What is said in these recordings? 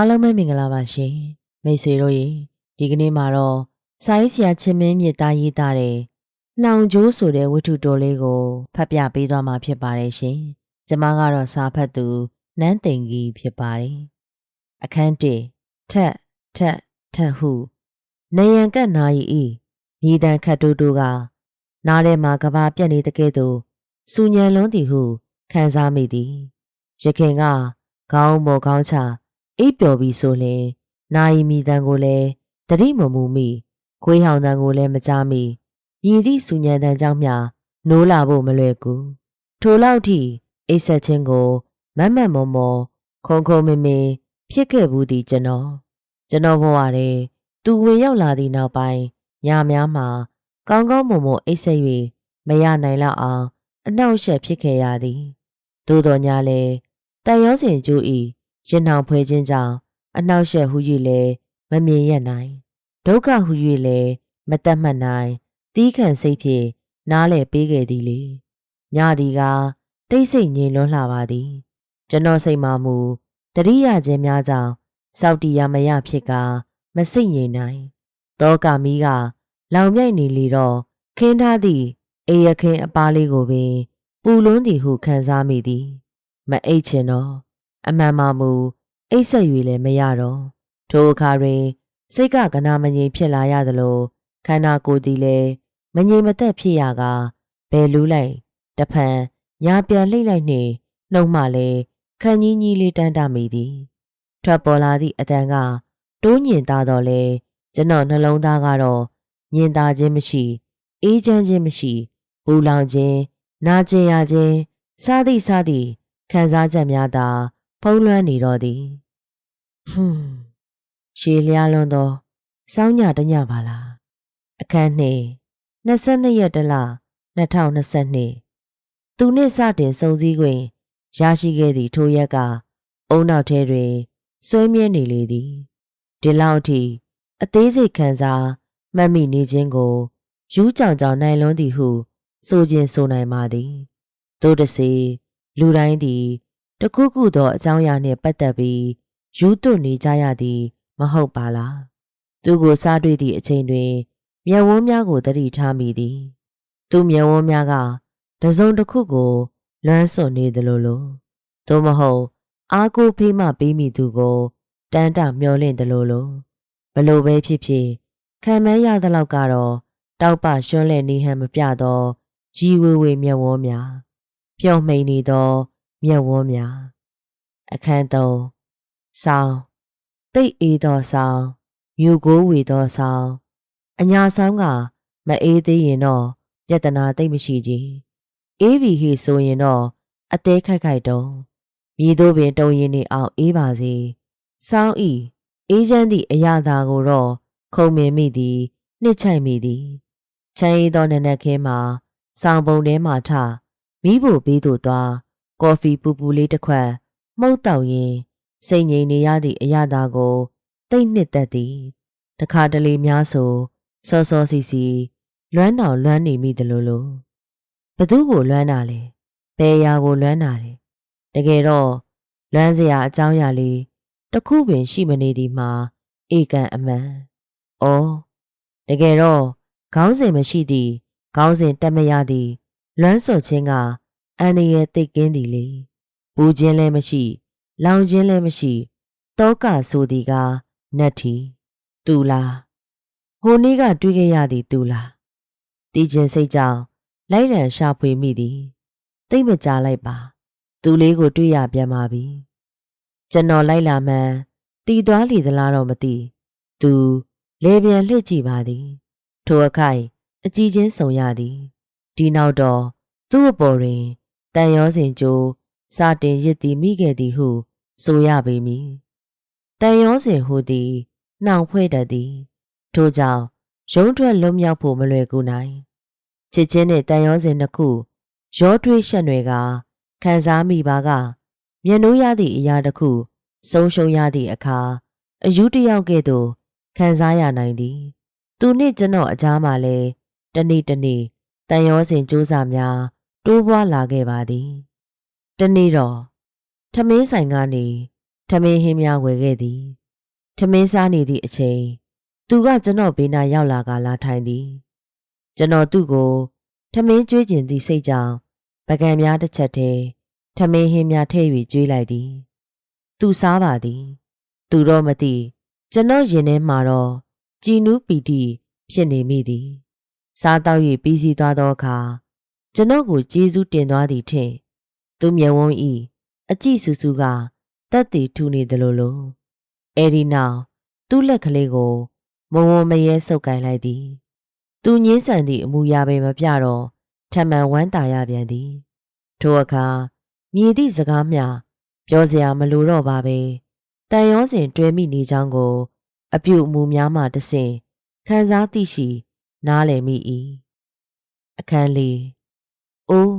အားလုံးပဲမင်္ဂလာပါရှင်မိတ်ဆွေတို့ရေဒီကနေ့မှာတော့စာရေးဆရာချင်းမင်းမြစ်သားရေးသားတဲ့နှောင်ကျိုးဆိုတဲ့ဝတ္ထုတော်လေးကိုဖတ်ပြပေးသွားမှာဖြစ်ပါတယ်ရှင်ကျမကတော့စာဖတ်သူနန်းသိင်ကြီးဖြစ်ပါတယ်အခန်း1ထက်ထက်ထက်ဟုနေရန်ကတ်နာရီဤမြေတံခတ်တူတူကနားထဲမှာကဘာပြက်နေတဲ့ကဲ့သို့စူညံလွန်းသည်ဟုခံစားမိသည်ရခင်ကခေါင်းမော်ခေါင်းချ အိပ်ပျော်ပြီးဆိုလင်နာယီမိတန်ကိုလည်းတတိမမူမိခွေးဟောင်တန်ကိုလည်းမကြားမိမြည်သည့်စူညံတန်ကြောင့်မျှနိုးလာဖို့မလွယ်ကူထိုလောက်ထိအိပ်ဆက်ခြင်းကိုမတ်မတ်မော်မော်ခုံခုံမင်မင်ဖြစ်ခဲ့ဘူးသည်ကျွန်တော်ကျွန်တော်ဘဝတည်းသူဝင်ရောက်လာသည့်နောက်ပိုင်းညများမှာကောင်းကောင်းမွန်မွန်အိပ်ဆက်၍မရနိုင်လောက်အောင်အနှောက်အယှက်ဖြစ်ခဲ့ရသည်သို့တော်ညာလဲတန်ရောစင်ကျိုးဤ ရင်နှောင်ဖွဲခြင်းကြောင့်အနှောက်အယှက်ဟု၍လည်းမမြင်ရနိုင်ဒုက္ခဟု၍လည်းမတတ်မှတ်နိုင်တီးခံစိတ်ဖြင့်နားလေပေးခဲ့သည်လေညသည်ကတိတ်ဆိတ်ငြိမ်လွန်းလှပါသည် ကျွန်တော်စိတ်မှမူတတိယခြင်းများကြောင့်စောက်တီရမရဖြစ်ကမစိတ်ငြိမ်နိုင်တောကမီးကလောင်မြိုက်နေလေတော့ခင်းထားသည့်အေရခင်းအပားလေးကိုပင်ပူလွန်းသည်ဟုခံစားမိသည် မအိတ်ချင်တော့ အမှန်မှမူအိတ်ဆက်၍လည်းမရတော့ထိုအခါတွင် စိတ်ကကနာမငြိမ်ဖြစ်လာရသလိုခန္ဓာကိုယ်သည်လည်းမငြိမ်မသက်ဖြစ်ရကဘယ်လူးလိုက်တဖန်ညာပြန်လှိမ့်လိုက်နှင့်နှုတ်မှလည်းခန်းကြီးကြီးလေးတန်းတမိသည်ထွက်ပေါ်လာသည့်အတန်ကတိုးညင်သားတော့လေကျွန်တော်နှလုံးသားကတော့ညင်သားခြင်းမရှိအေးချမ်းခြင်းမရှိပူလောင်ခြင်းနာကျင်ရခြင်းစသည်စသည်ခံစားချက်များသာ ဖုံးလွှမ်းနေတော့သည်ဟွန်းရှည်လျားလွန်းသောစောင်းညတညပါလားအခန်းနှင့်22ရက်တလ2022သူနှင့်စတင်စုံစည်းခွင့်ရရှိခဲ့သည့်ထိုရက်ကအုံနောက်ထဲတွင်ဆွဲမြဲနေလေသည်ဒီလောက်ထိအသေးစိတ်ခံစားမှတ်မိနေခြင်းကိုယူးကြောင်ကြောင်နိုင်လွန်းသည်ဟု ဆိုခြင်းဆိုနိုင်ပါသည်သို့တစေလူတိုင်းသည် တခုခုသောအကြောင်းအရာနှင့်ပတ်သက်ပြီးယူသွနေကြရသည် မဟုတ်ပါလားသူကိုစားတွေ့သည့်အချိန်တွင်မျက်ဝန်းများကိုတတိထားမိသည် သူမျက်ဝန်းများကတစုံတစ်ခုကို လွမ်းဆွနေသလိုလိုသို့မဟုတ်အားကိုဖေးမှပေးမိသူကိုတန်တမျောလင့်သလိုလိုဘလို့ပဲဖြစ်ဖြစ်ခံမရသလောက်ကတော့တောက်ပရွှန်းလဲနေဟန်မပြတော့ရီဝေဝေမျက်ဝန်းများပျော်မှိန်နေသော မျက်ဝန်းများအခန်းသုံးဆောင်းတိတ်အေးသောဆောင်းမြူကိုဝေသောဆောင်းအညာဆောင်းကမအေးသေးရင်တော့ပြဿနာတိတ်မရှိကြီးအေးပြီဟိဆိုရင်တော့အသေးခိုက်ခိုက်တုံးမြည်တို့ပင်တုံရင်နေအောင်အေးပါစေဆောင်းဤအေးချမ်းသည့်အရာသာကိုတော့ခုံမြင်မိသည်နှစ်ချိုက်မိသည်ချမ်းရည်သောနနက်ခင်းမှာဆောင်းပုံထဲမှထမိဖို့ဘေးသို့သွား ကော်ဖီပူပူလေးတစ်ခွက်မှုတ်တောက်ရင်စိတ်ငြိမ်နေရသည့်အရာသာကိုတိတ်နှစ်သက်သည်တခါတလေများဆိုစောစောစီစီလွမ်းတောင်လွမ်းနေမိတယ်လို့လို့ဘသူကိုလွမ်းတာလဲဘယ်ရာကိုလွမ်းတာလဲတကယ်တော့လွမ်းစရာအကြောင်းအရာလေးတစ်ခုပင်ရှိမနေသည်မှာဧကန်အမှန်။အော်တကယ်တော့ခေါင်းစဉ်မရှိသည့်ခေါင်းစဉ်တက်မရသည့်လွမ်းစော်ခြင်းက အန္တရာယ်သိကင်းသည်လေ။ပူခြင်းလည်းမရှိလောင်ခြင်းလည်းမရှိတောကဆိုသည်ကနတ်ထီတူလားဟိုနေ့ကတွေးခဲ့ရသည်တူလားတီးခြင်းစိတ်ကြောင့်လိုက်ရန်ရှာဖွေမိသည်သိမ့်မကြလိုက်ပါ သူလေးကိုတွေ့ရပြန်ပါပြီကျွန်တော်လိုက်လာမှန်းတီသွားလီသလားတော့မသိသူလေပြန်လှစ်ကြည့်ပါသည် ထိုအခိုက်အကြည့်ချင်းဆုံရသည်ဒီနောက်တော့သူ့အပေါ်တွင် တန်ရောစင်ကျိုးစာတင်ရစ်သည်မိခဲ့သည်ဟု ဆိုရပေမည်တန်ရောစင်ဟူသည်နှောင်ဖွဲ့တတ်သည်ထို့ကြောင့်ရုံးထွက်လွတ်မြောက်ဖို့မလွယ်ကူနိုင်ချစ်ချင်းနဲ့တန်ရောစင်နှစ်ခုရောထွေးရှက်နွယ်ကခံစားမိပါကမျက်နှိုးရသည့်အရာတစ်ခုဆုံးရှုံးရသည့်အခါအယူတယောက်ကဲ့သို့ခံစားရနိုင်သည် သူနှင့်ကျွန်တော်အကြားမှာလဲတနေ့တနေ့တန်ရောစင်စူးစာများ တိုးပွားလာခဲ့ပါသည်တနေ့တော့ထမင်းဆိုင်ကနေထမင်းဟင်းများဝယ်ခဲ့သည်ထမင်းစားနေသည့်အချိန်သူကကျွန်တော်ဘေးနားရောက်လာကလာထိုင်သည်ကျွန်တော်သူ့ကိုထမင်းကျွေးကျင်သည့်စိတ်ကြောင့်ပကံများတစ်ချက်တည်းထမင်းဟင်းများထည့်၍ကျွေးလိုက်သည်သူစားပါသည် သူတော့မသိကျွန်တော်ရင်ထဲမှာတော့ကြည်နူးပီတိဖြစ်နေမိသည် စားတော့၍ပြီးစီးသွားသောအခါ ကျွန်တော်ကိုကျေးဇူးတင်သွားသည်ထင်သူမျက်ဝန်းဤအကြည့်ဆူဆူကတက်တည်ထူနေသလိုလိုအဲဒီနောက်သူ့လက်ကလေးကိုမဝမရဲဆုပ်ကိုင်လိုက်သည်သူညင်းဆန်သည့်အမူအရာပဲမပြတော့ထမှန်ဝမ်းတာရပြန်သည်ထိုအခါမြည်သည့်စကားမျှပြောစရာမလိုတော့ပါပဲတန်ရောစဉ်တွဲမိနေကြောင်းကို အပြုအမူများမှတဆင့်ခံစားသိရှိ နားလည်မိ၏အခန်းလေး အိုး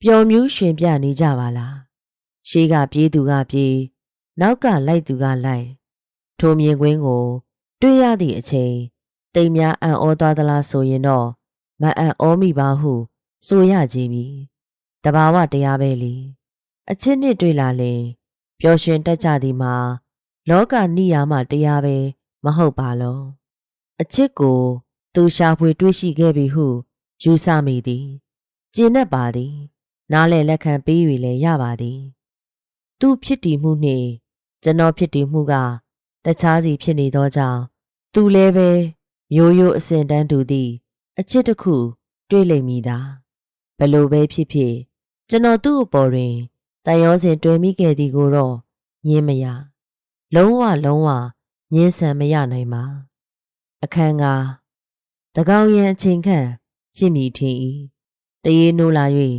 ပျော်မြူးရှင်ပြနေကြပါလားရှေးကပြေးသူကပြေးနောက်ကလိုက်သူကလိုက်ထိုမြင်ကွင်းကို တွေ့ရသည့်အချိန်တိမ်များအံ့ဩသွားသလားဆိုရင်တော့မအံ့ဩမိပါဟုဆိုရခြင်းမည်တဘာဝတရားပဲလေအချစ်နှစ်တွေ့လာလင်ပျော်ရွှင်တတ်ကြသည်မှာလောကနိယာမတရားပဲမဟုတ်ပါလောအချစ်ကို သူရှာဖွေတွေးရှိခဲ့ပြီဟုယူဆမိသည် ကျင်내ပါသည် နားလေလက်ခံပေး၍လည်းရပါသည် သူဖြစ်တည်မှုနှင့်ကျွန်တော်ဖြစ်တည်မှုက တခြားစီဖြစ်နေသောကြောင့်သူလည်းပဲမျိုးရိုးအစဉ်တန်းတူသည့်အချစ်တစ်ခု တွေးလိမ့်မည်သာဘလို့ပဲဖြစ်ဖြစ်ကျွန်တော်သူ့အပေါ်တွင်တန်ရောစဉ်တွေ့မိခဲ့သည်ကိုတော့ညင်းမရလုံးဝလုံးဝညင်းဆန်မရနိုင်ပါအခန်းကတကောင်ရန်အချိန်ခန့်ဖြစ်မိထင်၏ တရေနိုးလာ၍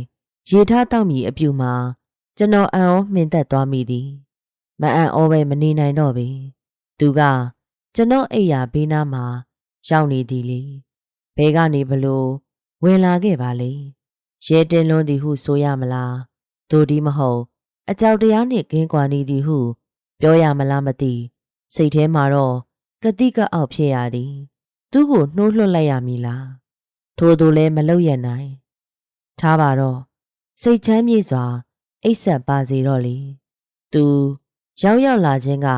ရေထားတောက်မီအပြူမှာကျွန်တော်အံ့ဩမှင်သက်သွားမိသည်မအံ့ဩပဲမနေနိုင်တော့ပေသူကကျွန်တော်အိယာဘေးနားမှာရောက်နေသည်လေဘဲကနေဘလို့ဝင်လာခဲ့ပါလေရဲတင်လွန်းသည်ဟုဆိုရမလားတို့ဒီမဟုတ်အကြောက်တရားနှင့်ကင်းကွာနေသည်ဟု ပြောရမလားမသိစိတ်ထဲမှာတော့ကတိကအောက်ဖြစ်ရသည် သူ့ကိုနှိုးလွှတ်လိုက်ရမည်လားထို့သူလည်းမလုပ်ရနိုင် ထားပါတော့စိတ်ချမ်းမြေ့စွာအိပ်ဆက်ပါစေတော့လေသူရောက်ရောက်လာခြင်းက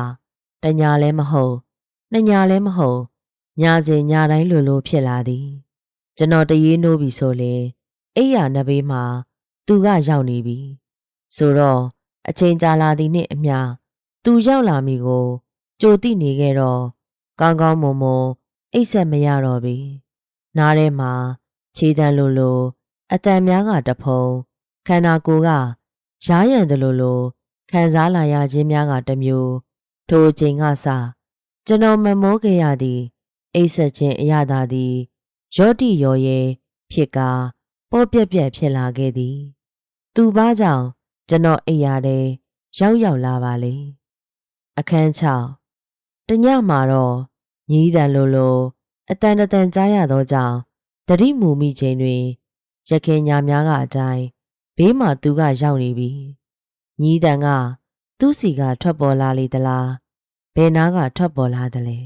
တညာလည်းမဟုတ်နှစ်ညာလည်းမဟုတ်ညစဉ်ညတိုင်းလိုလိုဖြစ်လာသည် ကျွန်တော်တရေနိုးပြီဆိုလေအိယာနဘေးမှာ သူကရောက်နေပြီဆိုတော့အချိန်ကြာလာသည်နှင့်အမျှသူရောက်လာမိကိုကြိုတိနေခဲ့တော့ကောင်းကောင်းမွန်မွန်အိပ်ဆက်မရတော့ပြီနားထဲမှာခြေတံလိုလို အတန်များကတဖုံခန္ဓာကိုယ်ကရားရံတယ်လို့လို့ခံစားလာရခြင်းများကတမျိုးထိုအချိန်ကစကျွန်တော်မမောခဲ့ရသည်အိပ်ဆက်ခြင်းအရသာသည်ရော့တိရော်ရဲဖြစ်ကာပေါ့ပြက်ပြက်ဖြစ်လာခဲ့သည် သူဘာကြောင့်ကျွန်တော်အိပ်ရတယ်ရောက်ရောက်လာပါလေအခန်း6တညမှာတော့ညီးတန်လိုလိုအတန်တန်ကြားရသောကြောင့်တတိမူမိချိန်တွင် ရခင်ညာများကအတိုင်းဘေးမှာသူကရောက်နေပြီညီးတန်ကသူ့စီကထွက်ပေါ်လာလေသလားဘယ်နာကထွက်ပေါ်လာသလဲ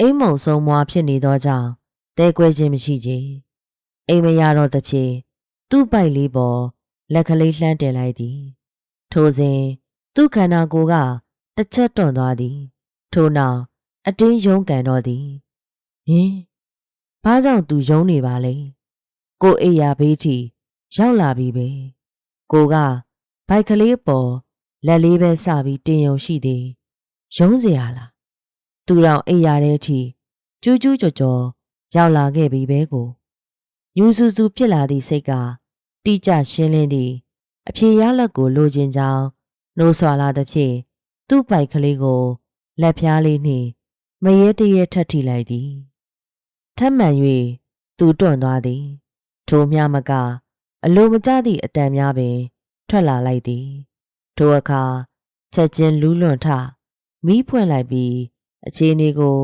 အိမ်မုံဆုံးမွားဖြစ်နေသောကြောင့်တဲကွဲခြင်းမရှိချေအိမ်မရတော့သဖြင့်သူ့ပိုက်လေးပေါ်လက်ကလေးလှမ်းတင်လိုက်သည် ထိုစဉ်သူ့ခန္ဓာကိုယ်ကတစ်ချက်တွန့်သွားသည် ထို့နောက်အတင်းယုံကန်တော့သည်ဟင်ဘာကြောင့်သူယုံနေပါလဲ ကိုအိယာဘေးထီရောက်လာပြီပဲကိုကဘိုက်ကလေးပေါ်လက်လေးပဲစပြီးတင်ယုံရှိသည်ယုံเสียရလားသူတော်အိယာတဲ့အထိကျူးကျူးကြော်ကြော်ရောက်လာခဲ့ပြီပဲကိုညူဆူဆူဖြစ်လာသည့်စိတ်ကတိကျရှင်းလင်းသည်အဖြေရလက်ကိုလိုချင်ကြောင်းနှိုးဆွာလာသည်ဖြင့်သူ့ပိုက်ကလေးကိုလက်ဖျားလေးနှင့်မရဲတရဲထပ်ထိလိုက်သည်ထပ်မံ၍သူတွန့်သွားသည် ထိုမြမက အလိုမကျသည့်အတန်များပင် ထွက်လာလိုက်သည်ထိုအခါချက်ချင်းလူးလွန်ထမီးဖွင့်လိုက်ပြီးအခြေအနေကို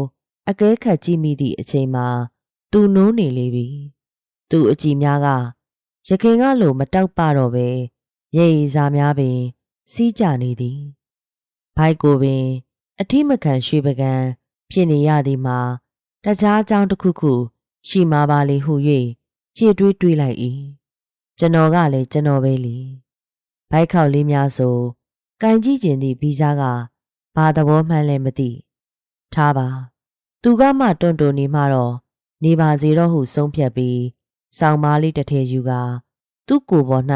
အကဲခတ်ကြည့်မိသည့်အချိန်မှာ သူနိုးနေလေပြီသူအကြည့်များကရခင်ကလိုမတောက်ပတော့ပဲရေရီစာများပင် စီးကြနေသည်ဘိုက်ကိုပင် အထိမခံရွှေပကံဖြစ်နေရသည်မှာတခြားအကြောင်းတစ်ခုခု ရှိမှာပါလေဟု၍ ကြည်တွေးတွေးလိုက်၏ကျွန်တော်ကလည်းကျွန်တော်ပဲလीဘိုက်ခေါက်လေးများဆိုကင်ကြည့်ကျင်သည့်ဗီဇာကဘာသဘောမှန်းလဲမသိထားပါသူကမှတွန့်တွန်နေမှတော့နေပါစေတော့ဟုဆုံးဖြတ်ပြီးဆောင်းပါးလေးတစ်ထည်ယူကာသူ့ကိုယ်ပေါ်၌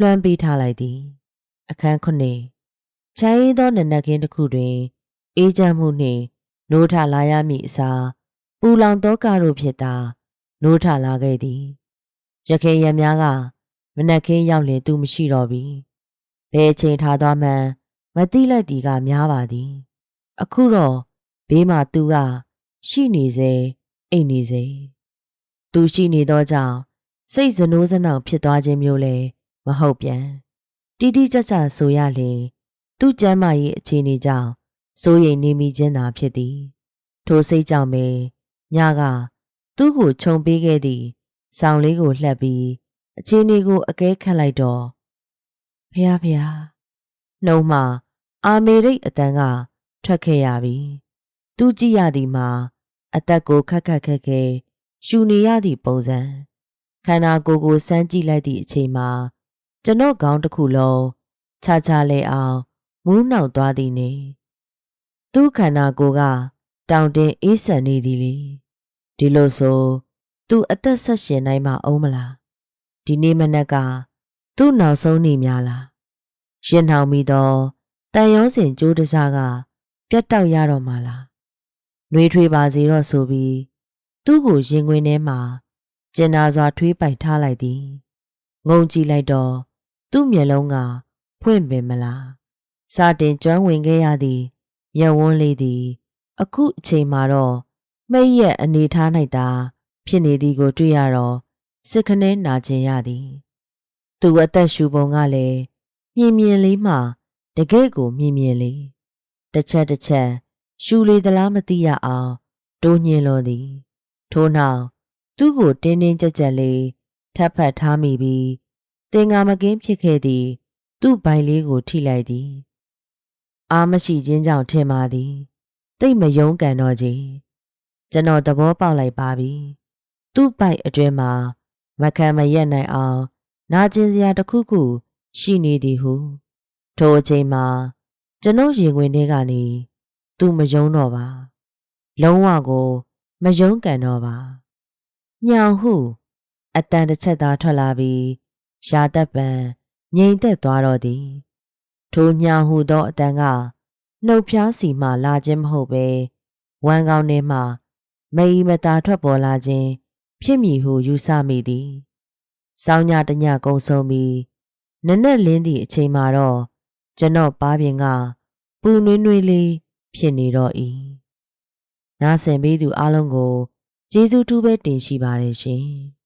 လွှမ်းပေးထားလိုက်သည် အခန်းခုနှစ်ချမ်းရီသောနနက်ခင်းတစ်ခုတွင် အေးချမ်းမှုနှင့်နိုးထလာရမည့်အစားပူလောင်သောကားတို့ဖြစ်သာ နိုးထလာခဲ့သည်ရခေရများကမနက်ခင်းရောက်လင်သူမရှိတော့ပြီဘယ်အချိန်ထားသွားမှန်းမသိလိုက်သည်ကများပါသည် အခုတော့ဘေးမှာသူက ရှိနေစေအိတ်နေစေသူရှိနေသောကြောင့်စိတ်စနိုးစနောင်ဖြစ်သွားခြင်းမျိုးလည်းမဟုတ်ပြန်တိတိကျကျဆိုရလျင်သူ့ကျမ်းမာရေးအခြေအနေကြောင့်စိုးရိမ်နေမိခြင်းသာဖြစ်သည် ထိုစိတ်ကြောင့်ပဲညက သူ့ကိုခြုံပေးခဲ့သည့်ဆောင်းလေးကိုလှက်ပြီးအခြေအနေကိုအကဲခတ်လိုက်တော့ဖះဖះနှုံမှအာမေရိတ်အတန်ကထွက်ခဲ့ရပြီသူကြည့်ရသည်မှာအသက်ကိုခက်ခက်ခက်ခဲရှူနေရသည့်ပုံစံခန္ဓာကိုယ်ကိုစမ်းကြည့်လိုက်သည့်အချိန်မှာကျွန်တော်ခေါင်းတစ်ခုလုံးခြားခြားလဲအောင်မူးနှောက်သွားသည်နေသူ့ခန္ဓာကိုယ်ကတောင်တင်အေးဆန်နေသည်လေ ဒီလိုဆိုသူအသက်ဆက်ရှင်နိုင်မှာအောင်မလားဒီနေ့မနက်ကသူ့နောက်ဆုံးနေများလားရင်နှောင်မိတော့တန်ရောစင်ကြိုးတစားက ပြတ်တောက်ရတော့မှလားနှွေးထွေးပါစေတော့ဆိုပြီးသူ့ကိုရင်ခွင်ထဲမှာကျင်နာစွာထွေးပိုက်ထားလိုက်သည်ငုံကြည့်လိုက်တော့သူ့မျက်လုံးကဖွင့်ပင်မလားစတင်ကျွမ်းဝင်ခဲ့ရသည်မျက်ဝန်းလေးသည် အခုအချိန်မှာတော့ မိတ်ရဲ့အနေထား၌သာဖြစ်နေသည်ကိုတွေ့ရတော့စစ်ခနဲနာကျင်ရသည်သူအသက်ရှူပုံကလည်းမြင်မြင်လေးမှတကယ့်ကိုမြင်မြင်လေးတစ်ချက်တစ်ချက်ရှူလေသလားမသိရအောင်တိုးညင်လို့သည်ထို့နောက်သူ့ကိုတင်းတင်းကြပ်ကြပ်လေးထပ်ဖတ်ထားမိပြီးတင်ငါမကင်းဖြစ်ခဲ့သည် သူ့ပိုင်လေးကိုထိလိုက်သည် အာမရှိခြင်းကြောင့်ထင်ပါသည် တိတ်မယုံကန်တော့ကြီး ကျွန်တော်သဘောပေါက်လိုက်ပါပြီသူ့ပိုက်အတွင်းမှာမခံမရက်နိုင်အောင်နာကျင်စရာတစ်ခုခုရှိနေသည်ဟုထိုအချိန်မှာကျွန်ုပ်ရင်ဝင်ထဲကနေသူမယုံတော့ပါလုံးဝကိုမယုံကန်တော့ပါညောင်ဟုအတန်တစ်ချက်သာထွက်လာပြီးရှားသက်ပံငြိမ်သက်သွားတော့သည်ထိုညောင်ဟုသောအတန်ကနှုတ်ဖျားစီမှလာခြင်းမဟုတ်ပဲဝမ်းကောင်းထဲမှ မအီမသာထွက်ပေါ်လာခြင်းဖြစ်မည်ဟုယူဆမိသည်။စောင်းညတညကုံဆုံးပြီးနနက်လင်းသည့်အချိန်မှာတော့ကျွန်တော်ပါပြင်ကပူနွေးနွေးလေးဖြစ်နေတော့၏။နားဆင်ပေးသူအလုံးကိုကျေးဇူးတူးပဲတင်ရှိပါတယ်ရှင်။